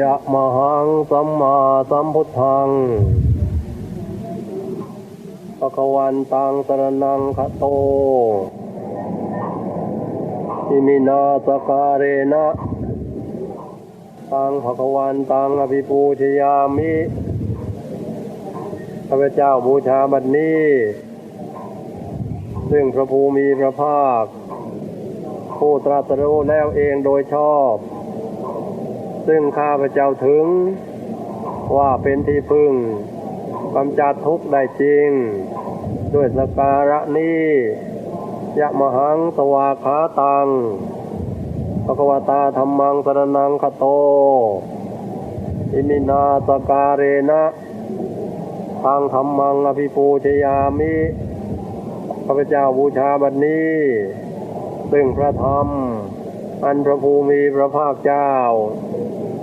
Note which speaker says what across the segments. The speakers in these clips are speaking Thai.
Speaker 1: ยะมหังสัมมาสัมพุทธังปะคะวันตังสรนังคโตอิมินาสการเรนะตังภะคะวันตังอภิปูชยามิข้าพเจ้าบูชาบัดนี้ ซึ่งพระภูมิพระภาค ผู้ตรัสรู้แล้วเองโดยชอบ ซึ่งข้าพเจ้าถึง ว่าเป็นที่พึ่งกำจัดทุกข์ได้จริง ด้วยสการะนี้ยะมหังสวาขาตังภควตาธรรมังสรนังคโต อิมินาสการเรนะทางธรรมังอภิปูชยามิ ข้าพเจ้าบูชาบัดนี้ซึ่งพระธรรม อันพระภูมิพระภาคเจ้า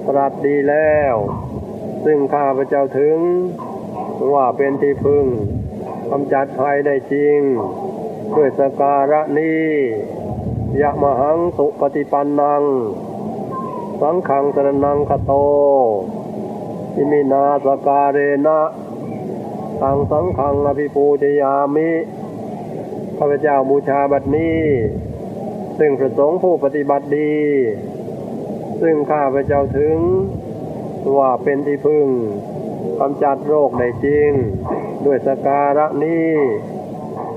Speaker 1: ตรัสดีแล้ว ซึ่งข้าพระเจ้าถึง ว่าเป็นที่พึ่งกำจัดภัยได้จริง ด้วยสการะนี้ยะมหังสุปฏิปันนัง สังขังสรนังคโตอิมินาสการเรนะตังสังขังอภิปูชยามิ ข้าพเจ้าบูชาบัดนี้ ซึ่งประสงค์ผู้ปฏิบัติดี ซึ่งข้าพเจ้าถึง ว่าเป็นที่พึ่งกำจัดโรคได้จริง ด้วยสการะนี้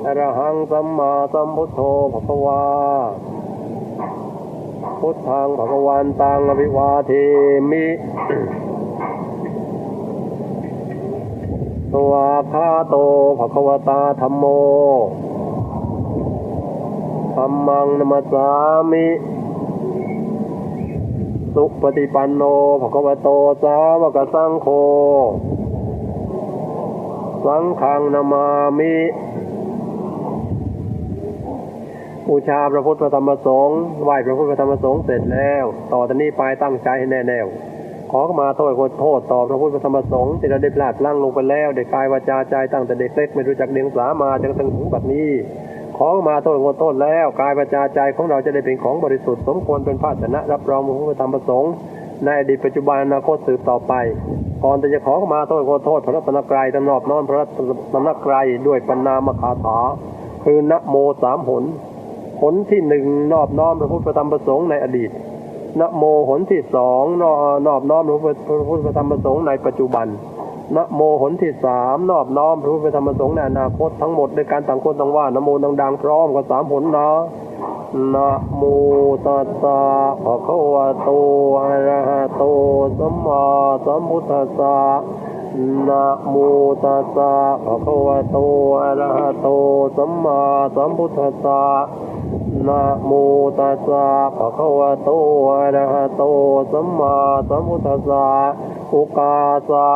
Speaker 1: อรหังสัมมาสัมพุทโธภควา พุทธังภควันตังอภิวาเทมิตัวคาโตภควตาธรรมโม ธรรมังนมัสสามิ สุปฏิปันโนภควโตสาวกสังโฆ สังฆังนามามิบูชาพระพุทธพระธรรมสงฆ์ไหว้พระพุทธพระธรรมสงฆ์เสร็จแล้ว ต่อจากนี้ไปตั้งใจให้แน่แน่วขอมาโทษขอโทษต่อพระพุทธพระธรรมสงฆ์ที่เราได้พลาดพลั้งลงไปแล้วได้กายวาจาใจตั้งแต่เด็กเล็กไม่รู้จักเดียงสามาจนถึงถึงบัดนี้ ขอเข้ามาโทษขอโทษแล้วกายวาจาใจของเราจะได้เป็นของบริสุทธิ์สมควรเป็นภาชนะ รับรองพระพุทธธรมปรมสงฆ์ในอดีตปัจจุบันอนาคตสืบต่อไปก่อนจะขอมาโทษขอโทษพระรัตนกรายตนอบนอมพระรัตนกรายด้วยปัญนามคาถาคือนะโมสามหนหนที่หนึ่งนอบน้อมพระพุทธธรรมประสงค์ในอดีตนะโมหนที่สองนอบน้อมพระพุทธธรรมประสงค์ในปัจจุบัน นะโมหนที่สามนอบน้อมพระพุทธธรรมสงค์ในอนาคตทั้งหมดด้วยการต่างคนต่างว่านะโมดังๆพร้อมกันสามหนนะนะโมตัสสะภะคะวะโตอะระหะโตสัมมาสัมพุทธัสสะนะโมตัสสะภะคะวะโตอะระหะโตสัมมาสัมพุทธัสสะนะโมตัสสะภะคะวะโตอะระหะโตสัมมาสัมพุทธัสสะอุกาสะ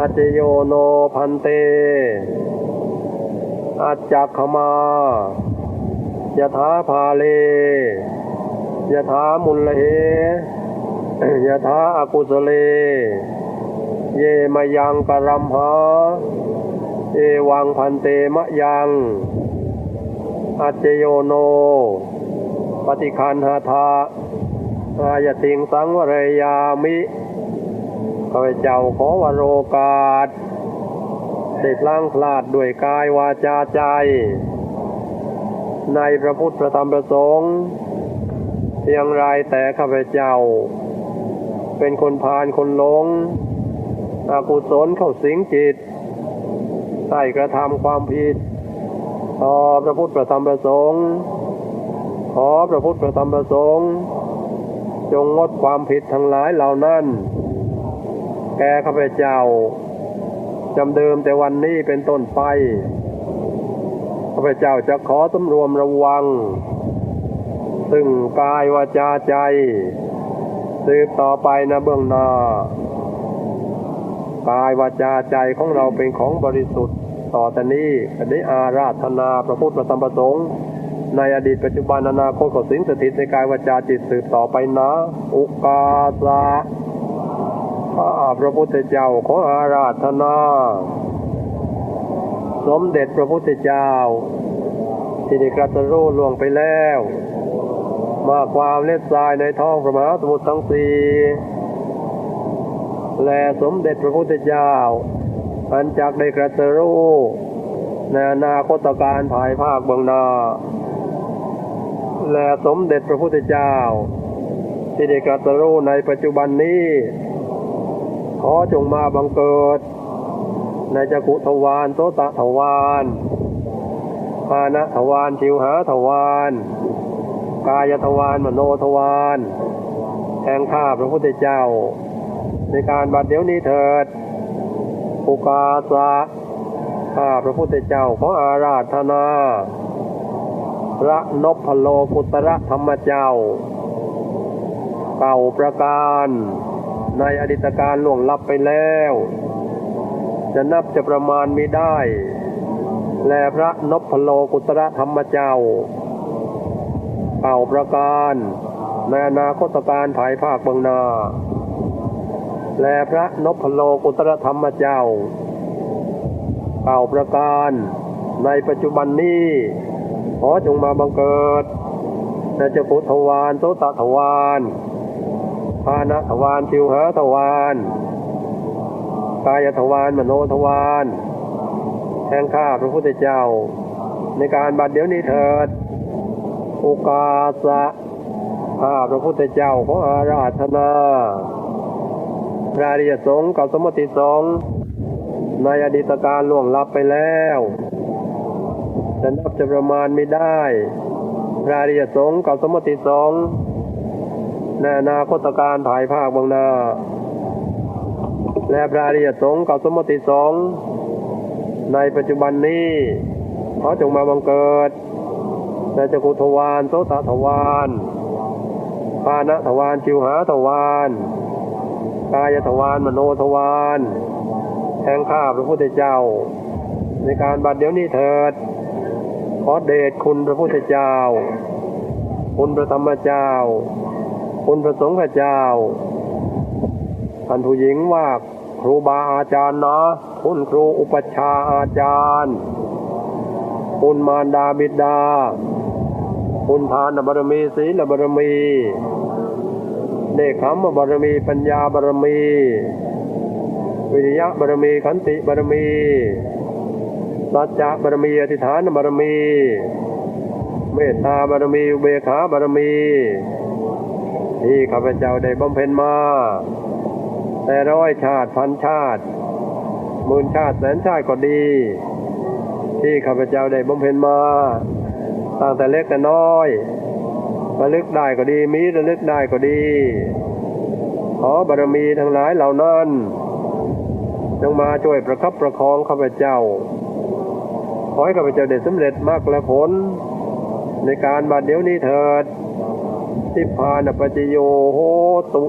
Speaker 1: อัจจโยโนพันเต อัจจักขมายะถาภาเลยะถามุลเหยะถาอากุสเล เยมายังกรัมหา เอวังพันเตมะยัง อัจเจโยโน ปฏิคันหาทาอายติงสังวรยามิ ข้าพเจ้าขอวโรกาสได้พลังพลาดด้วยกายวาจาใจ ในพระพุทธพระธรรมพระสงฆ์เพียงไรแต่ข้าพเจ้า เป็นคนพาลคนหลงอกุศลเข้าสิงจิตใส่กระทำความผิดขอพระพุทธพระธรรมพระสงฆ์ขอพระพุทธพระธรรมพระสงฆ์จงงดความผิดทั้งหลายเหล่านั้น แก่ข้าพเจ้าจำเดิมแต่วันนี้เป็นต้นไปข้าพเจ้าจะขอสำรวมระวัง ซึ่งกายวาจาใจ สืบต่อไปนะเบื้องหน้ากายวาจาใจของเราเป็นของบริสุทธิ์ ต่อแต่นี้ได้อาราธนาพระพุทธพระธรรมพระสงฆ์ในอดีตปัจจุบันอนาคตก็สิงสถิตในกายวาจาจิตสืบต่อไปนะ อุกาสะ ข้าพระพุทธเจ้าขออาราธนา สมเด็จพระพุทธเจ้า ที่ได้กรัสรู้ล่วงไปแล้ว มากความเล็ดทรายในท้องพระมหาสมุทรทั้งสี่และสมเด็จพระพุทธเจ้า อันจากได้กระตรู้ในอนาคตการภายภาคเบื้องหน้าและสมเด็จพระพุทธเจ้าที่ได้กระตรู้ในปัจจุบันนี้ ขอจงมาบังเกิด ในจักุทวารโสตทวารพานะทวารชิวหาทวารกายทวารมโนทวารแห่งข้าพระพุทธเจ้า ในการบัดเดี๋ยวนี้เถิดอุกาสะข้าพระพุทธเจ้าขออาราธนา พระนพพโลกุตระธรรมเจ้า เก่าประการ ในอดีตการล่วงลับไปแล้ว จะนับจะประมาณไม่ได้ และพระนพพโลกุตระธรรมเจ้าเก่าประการในอนาคตการภายภาคบางนา และพระนพพโลกุตระธรรมเจ้าเก่าประการในปัจจุบันนี้ขอจงมาบังเกิดในเจ้าพุทธวานโสตทวานานะทวานชิวหาทวานกายทวานมโนทวานแห่งข้าพระพุทธเจ้า ในการบัดเดี๋ยวนี้เถิดโอกาสะข้าพระพุทธเจ้าขออาราธนาพระริยสงฆ์กับสมติสงฆ์ในอดีตการล่วงลับไปแล้วจะนับจะประมาณไม่ได้พระริยสงฆ์กับสมมติสงฆ์ ในอนาคตการภายภาคบางหน้า และพระอริยสงกับสมมติสงในปัจจุบันนี้ขอจงมาบังเกิดในจักุทวารโสตทวารพานะทวารชิวหาทวารกายทวารมโนทวารแห่งข้าพระพุทธเจ้า ในการบัดเดี๋ยวนี้เถิด ขอเดชคุณพระพุทธเจ้า คุณพระธรรมเจ้า คุณพระสงฆ์เจ้า ท่านผู้หญิงว่าครูบาอาจารย์นะ คุณครูอุปชาอาจารย์ คุณมารดาบิดา คุณทานบารมีศีลบารมีเนคขมบารมีปัญญาบารมี วิริยะบารมีขันติบารมีสัจจะบารมีอธิฐานบารมี เมตตาบารมีอุเบกขาบารมี ที่ข้าพเจ้าได้บำเพ็ญมา แต่ร้อยชาติพันชาติหมื่นชาติแสนชาติก็ดี ที่ข้าพเจ้าได้บำเพ็ญมาตั้งแต่เล็กแต่น้อยระลึกได้ก็ดีมีระลึกได้ก็ดี ขอบารมีทั้งหลายเหล่านั้นจงมาช่วยประคับประคองข้าพเจ้า ขอให้ข้าพเจ้าได้สำเร็จมากและผล ในการบัดเดี๋ยวนี้เถิด ทิพพานปัจจโยโหตุ